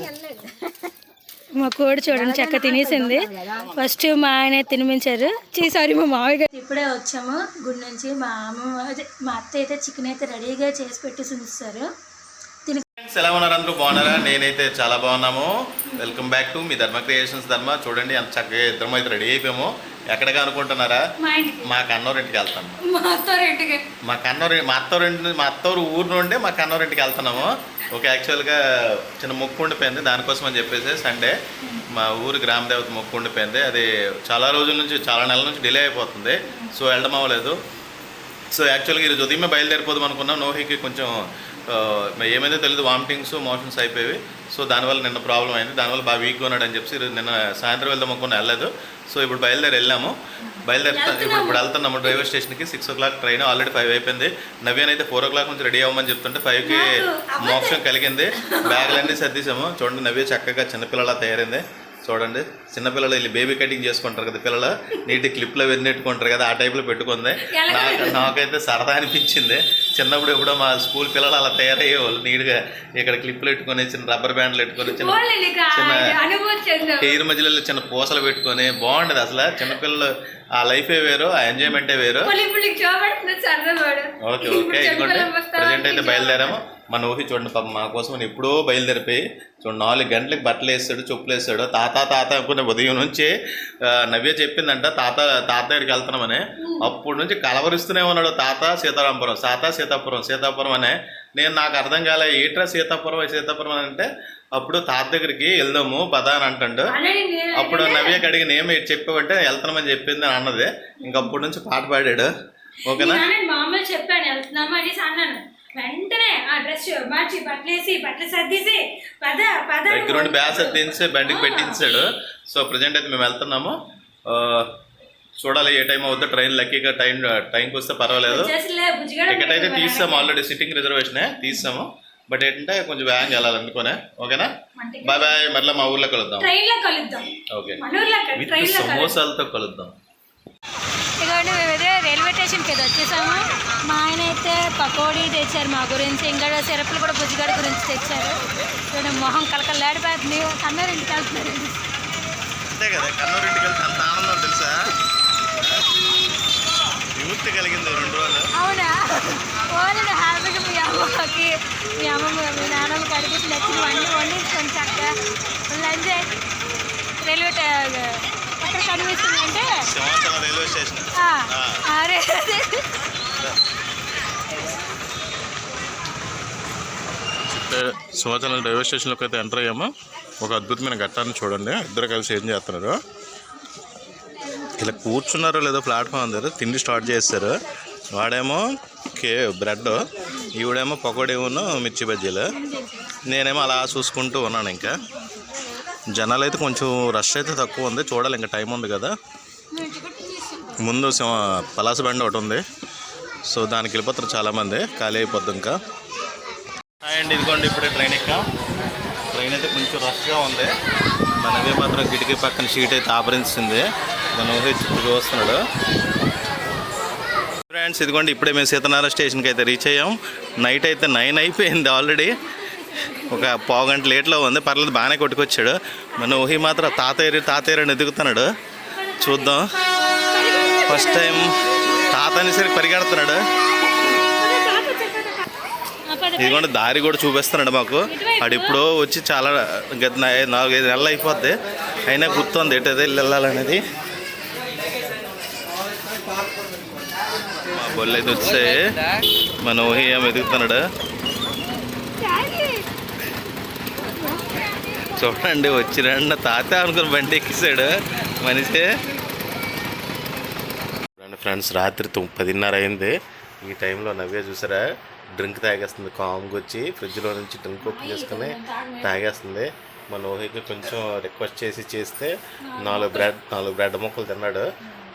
మా కోడి చూడండి చక్క తినేసింది. ఫస్ట్ మా ఆయన తినిపించారు. చేసారి సారీ మా మామయ్య ఇప్పుడే వచ్చాము గుడి నుంచి. మా అమ్మ మా అత్త అయితే చికెన్ అయితే రెడీగా చేసి పెట్టేసి ఉంచుతారు ఎలా ఉన్నారు అందరూ బాగున్నారా? నేనైతే చాలా బాగున్నాము. వెల్కమ్ బ్యాక్ టు మీ ధర్మ క్రియేషన్స్ ధర్మ. చూడండి ఎంత చక్కగా ఇద్దరం అయితే రెడీ అయిపోయాము. ఎక్కడికి అనుకుంటున్నారా? మా కన్నోరింటికి వెళ్తాము మా కన్నూరి మా అత్తోరింటి మా అత్తోరు ఊరు నుండి మా కన్నూరింటికి వెళ్తున్నాము. ఓకే యాక్చువల్గా చిన్న మొక్కు ఉండిపోయింది. దానికోసం అని చెప్పేసి సండే మా ఊరు గ్రామ దేవత మొక్కు ఉండిపోయింది. అది చాలా రోజుల నుంచి చాలా నెలల నుంచి డిలే అయిపోతుంది. సో వెళ్ళడం అవ్వలేదు. సో యాక్చువల్గా ఈరోజు ఉదయమే బయలుదేరిపోదాం అనుకున్నాం. నోహికి కొంచెం ఏమైందో తెలియదు వామిటింగ్స్ మోషన్స్ అయిపోయి సో దానివల్ల నిన్న ప్రాబ్లం అయింది. దానివల్ల బాగా వీక్గా ఉన్నాడు అని చెప్పి నిన్న సాయంత్రం వెళ్దాం అనుకున్నా వెళ్ళలేదు. సో ఇప్పుడు బయలుదేరి వెళ్ళాము. బయలుదేరుతా ఇప్పుడు ఇప్పుడు వెళ్తున్నాము డ్రైవర్ స్టేషన్కి. Six o'clock train already five అయిపోయింది. నవ్యాన్ అయితే ఫోర్ ఓ క్లాక్ నుంచి రెడీ అవ్వమని చెప్తుంటే ఫైవ్కి మోక్షం కలిగింది. బ్యాగులన్నీ సర్దీసాము చూడండి నవ్య చక్కగా చిన్నపిల్లలా తయారైంది. చూడండి. చిన్నపిల్లలు వెళ్ళి బేబీ కటింగ్ చేసుకుంటారు కదా పిల్లలు. నీటి క్లిప్లో వెన్నెట్టుకుంటారు కదా ఆ టైప్లో పెట్టుకుంది. నాకు నాకైతే సరదా అనిపించింది. చిన్నప్పుడు ఎప్పుడో మా స్కూల్ పిల్లలు అలా తయారయ్యేవాళ్ళు. నీట్గా ఇక్కడ క్లిప్లు పెట్టుకొని చిన్న రబ్బర్ బ్యాండ్లు పెట్టుకొని చిన్న చిన్న హెయిర్ మధ్యలో చిన్న పూసలు పెట్టుకొని బాగుండేది అసలు. చిన్నపిల్లలు ఆ లైఫే వేరు ఆ ఎంజాయ్మెంటే వేరు. Okay okay. ప్రజెంట్ అయితే బయలుదేరాము. మన ఊహి చూడండి పాపం మా కోసం ఎప్పుడో బయలుదేరిపోయి చూడండి నాలుగు గంటలకు బట్టలు వేస్తాడు చెప్పులు వేస్తాడు. తాత తాత అనుకునే ఉదయం నుంచి నవ్య చెప్పిందంట తాత తాత దగ్గరికి వెళ్తున్నామని. అప్పటి నుంచి కలవరిస్తూనే ఉన్నాడు తాత సీతారాంపురం. తాత సీతాపురం సీతాపురం అనే నేను నాకు అర్థం కాలే ఏట్రా సీతాపురం సీతాపురం అని అంటే అప్పుడు తాత దగ్గరికి వెళ్దాము పద అని అంటాడు. అప్పుడు నవ్యకి అడిగిన ఏమి చెప్పావంటే వెళ్తున్నామని చెప్పింది అని అన్నది. ఇంకప్పటి నుంచి పాట పాడాడు. ఓకేనా? చెప్పాను వెళ్తున్నాము అనేసి అన్నాను. వెంటనే ఆ డ్రెస్ మార్చి బట్టలేసి బట్టలు సర్దేసి పద పద. దగ్గర నుండి బ్యాస్ దించి బండికి పెట్టించాడు. సో ప్రజెంట్ అయితే మేము వెళ్తున్నాము. చూడాలి ఏ టైం అవుతుందో ట్రైన్ లక్కీగా టైం టైంకి వస్తే పర్వాలేదు. టికెట్ అయితే తీసాము ఆల్రెడీ సిట్టింగ్ రిజర్వేషనే తీసాము బట్ ఏంటంటే కొంచెం వేగంగా వెళ్ళాలి అందుకోనే ఓకేనా? బాయ్ బాయ్ మరలా మా ఊర్లో కలుద్దాం. ఓకే విత్ సమోసాలతో కలుద్దాం. ఇదిగోండి మేమైతే రైల్వే స్టేషన్కి అయితే వచ్చేసాము. మా ఆయన అయితే పకోడీ తెచ్చారు మా గురించి ఇంకా సిరపులు కూడా బుజ్జిగాడి గురించి తెచ్చారు. చూడండి మొహం కలకలాడిపోతుంది కన్నర్ ఇంటికి వెళ్తున్నారు అంతే కదా కన్నూరు ఇంటికి వెళ్తే అంత ఆనందం తెలుసా? విముక్తి కలిగింది రెండు రోజులు అవునా? ఓన్లీ హ్యాపీగా మీ అమ్మకి మీ అమ్మమ్మ మీ నాన్నమ్మకి అడిగి నచ్చినవన్నీ వండించుకొని చక్కగా ఫుల్ ఎంజాయ్ రైల్వే ట- ఎక్కడ కనిపిస్తుందంటే సింహాచలం రైల్వే స్టేషన్ ఆ, ఆ. అరే. సింహాచలం రైల్వే స్టేషన్లోకి అయితే ఎంటర్ అయ్యాము. ఒక అద్భుతమైన ఘట్టాన్ని చూడండి. ఇద్దరు కలిసి ఏం చేస్తున్నారు? ఇలా కూర్చున్నారో లేదో ప్లాట్ఫామ్ దగ్గర తిండి స్టార్ట్ చేస్తారు. వాడేమో కే బ్రెడ్ ఈవిడేమో పకోడీను మిర్చి బజ్జీలు. నేనేమో అలా చూసుకుంటూ ఉన్నాను ఇంకా. జనాలు అయితే కొంచెం రష్ అయితే తక్కువ ఉంది. చూడాలి ఇంకా టైం ఉంది కదా. ముందు పలాస బండి ఒకటి ఉంది. సో దానికి వెళ్ళిపోతారు చాలామంది. ఖాళీ అయిపోద్ది ఇంకా. అండ్ ఇదిగోండి ఇప్పుడే ట్రైన్ ఎక్క. ట్రైన్ అయితే కొంచెం రష్గా ఉంది. మనవే మాత్రం కిటికీ పక్కన సీట్ అయితే ఆపరించింది. మన ఊహించి చుట్టూ చూస్తున్నాడు ఫ్రెండ్స్ ఇదిగోండి ఇప్పుడే మేము సీతనారాయణ స్టేషన్కి అయితే రీచ్ అయ్యాం. నైట్ అయితే నైన్ అయిపోయింది ఆల్రెడీ. ఒక పావు గంట లేట్లో ఉంది. పర్లేదు బాగానే కొట్టుకొచ్చాడు. మన ఊహి మాత్రం తాతయ్య తాతయ్య అని ఎదుగుతున్నాడు. చూద్దాం. ఫస్ట్ టైం తాత అనేసరికి పరిగెడుతున్నాడు. ఇదిగోండి దారి కూడా చూపిస్తున్నాడు మాకు. ఆడు ఇప్పుడు వచ్చి చాలా గత నాలుగైదు నెలలు అయిపోద్ది. అయినా గుర్తుంది ఎటు వెళ్ళి వెళ్ళాలనేది. మా బొల్లు అయితే వస్తే మన ఊహి ఎదుగుతున్నాడు చూడండి వచ్చిరండి తాత అనుకుని బండి ఎక్కిసాడు. మనిషి ఫ్రెండ్స్ రాత్రి పదిన్నర అయింది. ఈ టైంలో నవ్వే చూసారా? డ్రింక్ తాగేస్తుంది కామ్గా వచ్చి ఫ్రిడ్జ్లో నుంచి డ్రింక్ ఓపెన్ చేసుకుని తాగేస్తుంది. మన ఊహికి కొంచెం రిక్వెస్ట్ చేసి చేస్తే నాలుగు బ్రెడ్ నాలుగు బ్రెడ్ ముక్కలు తిన్నాడు.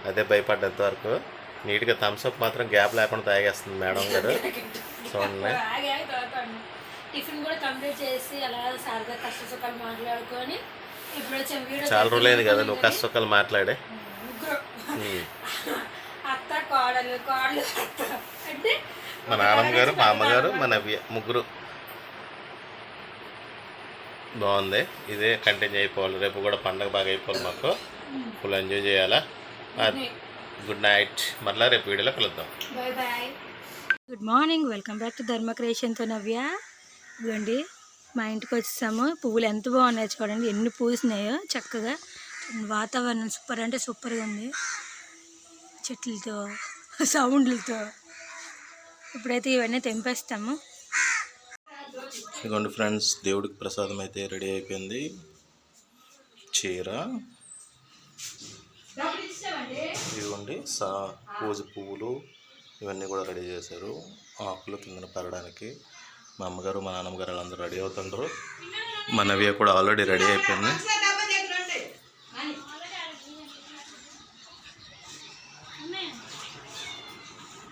అదే భయపడ్డంత వరకు. నీట్గా థమ్స్అప్ మాత్రం గ్యాప్ లేకుండా తాగేస్తుంది మేడం గారు. చూడండి. టిఫిన్ కూడా కంప్లీట్ చేసి అలా సరదా కష్ట సుఖాలు మాట్లాడుకొని ఇప్పుడు వచ్చే వీడియో చాలా రోజులైంది కదా నువ్వు కష్టసుఖాలు మాట్లాడే. కోడలు కోడలు. అత్త అంటే మా నాన్నమ్మ గారు మా అమ్మగారు మా నవ్య ముగ్గురు. బాగుంది. ఇదే కంటిన్యూ అయిపోవాలి. రేపు కూడా పండగ బాగా అయిపోవాలి మాకు. ఫుల్ ఎంజాయ్ చేయాలా? గుడ్ నైట్ మళ్ళీ రేపు వీడియోలో కలుద్దాం. Good morning welcome back to Dharma క్రియేషన్తో నవ్య. ఇదిగోండి మా ఇంటికి వచ్చేసాము. పువ్వులు ఎంత బాగున్నాయో చూడండి. ఎన్ని పూసినాయో చక్కగా. వాతావరణం సూపర్ అంటే సూపర్గా ఉంది. చెట్లతో సౌండ్లతో. ఇప్పుడైతే ఇవన్నీ తెంపేస్తాము. ఇదిగోండి ఫ్రెండ్స్ దేవుడికి ప్రసాదం అయితే రెడీ అయిపోయింది. చీర. ఇదిగోండి సా పూజ పువ్వులు ఇవన్నీ కూడా రెడీ చేశారు. ఆకులు కిందన పరడానికి మా అమ్మగారు మా నాన్నమ్మగారు వాళ్ళందరూ రెడీ అవుతుండ్రు. మనవి కూడా ఆల్రెడీ రెడీ అయిపోయింది.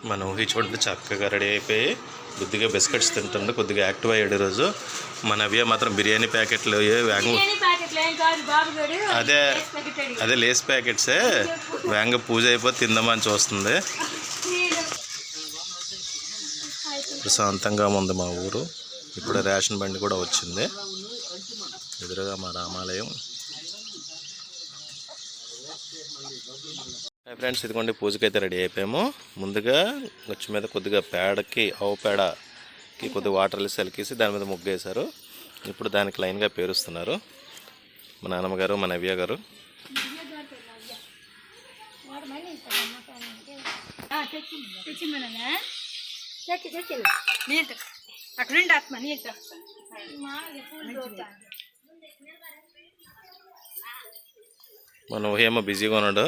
మన ఊహి చూడండి చక్కగా రెడీ అయిపోయి కొద్దిగా బిస్కెట్స్ తింటుండే కొద్దిగా యాక్టివ్ అయ్యాడు ఈరోజు. మన నవ్య మాత్రం బిర్యానీ ప్యాకెట్లు వేగం అదే అదే లేస్ ప్యాకెట్సే. వేగంగా పూజ అయిపోతే తిందామని చూస్తుంది. ప్రశాంతంగా ఉంది మా ఊరు. ఇప్పుడు రేషన్ బండి కూడా వచ్చింది. ఎదురుగా మా రామాలయం. హాయ్ ఫ్రెండ్స్ ఇదిగోండి పూజకి అయితే రెడీ అయిపోయాము. ముందుగా గచ్చు మీద కొద్దిగా పేడకి ఆవు పేడకి కొద్దిగా వాటర్ సెలికేసి దాని మీద ముగ్గు వేశారు ఇప్పుడు దానికి లైన్గా పేరుస్తున్నారు. మా నాన్నమ్మ గారు మా నవ్య గారు. మన ఊహేమో బిజీగా ఉన్నాడు.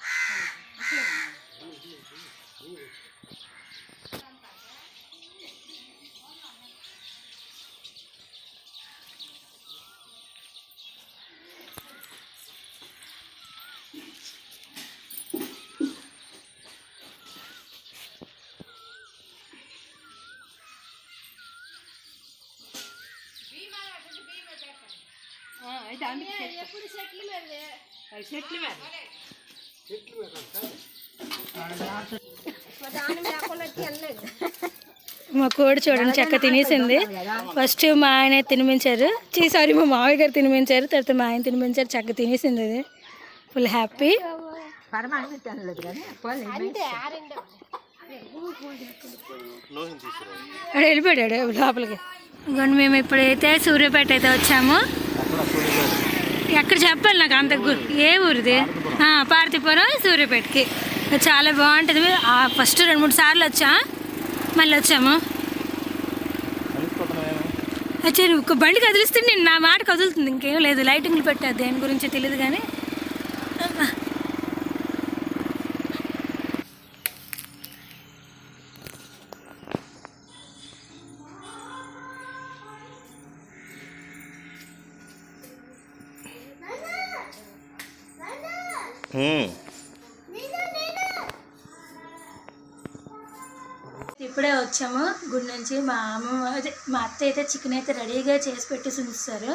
మా కోడి చూడండి చెక్క తినేసింది. ఫస్ట్ మా ఆయన తినిపించారు. చీ సారీ మా మామయ్య గారు తినిపించారు. తర్వాత మా ఆయన తినిపించారు. చెక్క తినేసింది అది. ఫుల్ హ్యాపీ అక్కడ వెళ్ళిపోయాడు లోపలికి. ఇంకోండి మేము ఇప్పుడైతే సూర్యాపేట అయితే వచ్చాము ఎక్కడ చెప్పాలి నాకు అంత గు- ఏ ఊరిది? పార్తిపురం పార్తీపురం సూర్యాపేటకి. చాలా బాగుంటుంది. ఫస్ట్ రెండు మూడు సార్లు వచ్చా? మళ్ళీ వచ్చాము. అచ్చా ఒక బండి కదిలిస్తే నేను నా మాట కదులుతుంది. ఇంకేం లేదు. లైటింగ్లు పెట్టా దేని గురించి తెలియదు కానీ. ఇప్పుడే వచ్చాము. గుడి నుంచి మా అమ్మ అదే మా అత్త అయితే చికెన్ అయితే రెడీగా చేసి పెట్టి ఉంచుతారు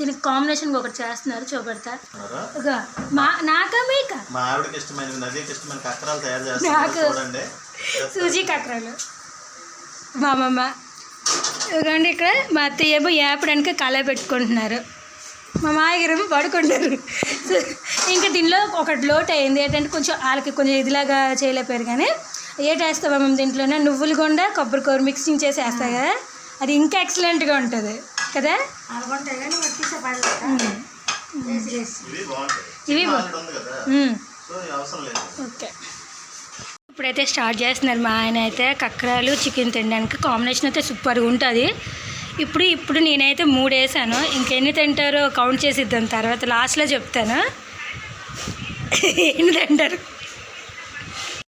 దీనికి కాంబినేషన్ ఒకటి చేస్తున్నారు. చూపెడతా. మా నాకా మీక? మా ఆవిడకి ఇష్టమైన నదికి ఇష్టమైన కక్కరాలు తయారు నాకు- చేస్తున్నారు చూడండి. సూజీ కక్కరాలు. మా అమ్మమ్మ ఇదిగోండి ఇక్కడ మా అత్తయ్య ఏమో ఏపడానికి కళ పెట్టుకుంటున్నారు. మా మాయగారేమో పడుకుంటారు. సో ఇంకా దీనిలో ఒకటి లోటు అయింది. ఏంటంటే కొంచెం వాళ్ళకి కొంచెం ఇదిలాగా చేయలేకపోయారు కానీ ఏటి వేస్తావా మేము దీంట్లోనే? నువ్వులు గుండా కొబ్బరి కూర మిక్సింగ్ చేసి వేస్తాయి కదా? అది ఇంకా ఎక్సలెంట్గా ఉంటుంది. కదా. ఇవి ఓకే. ఇప్పుడైతే స్టార్ట్ చేస్తున్నారు మా ఆయన అయితే కక్కరాలు చికెన్ తినడానికి. కాంబినేషన్ అయితే సూపర్గా ఉంటుంది. ఇప్పుడు ఇప్పుడు నేనైతే మూడు వేసాను ఇంకెన్ని తింటారో కౌంట్ చేసి ఇద్దాం తర్వాత లాస్ట్లో చెప్తాను. ఎన్ని తింటారు?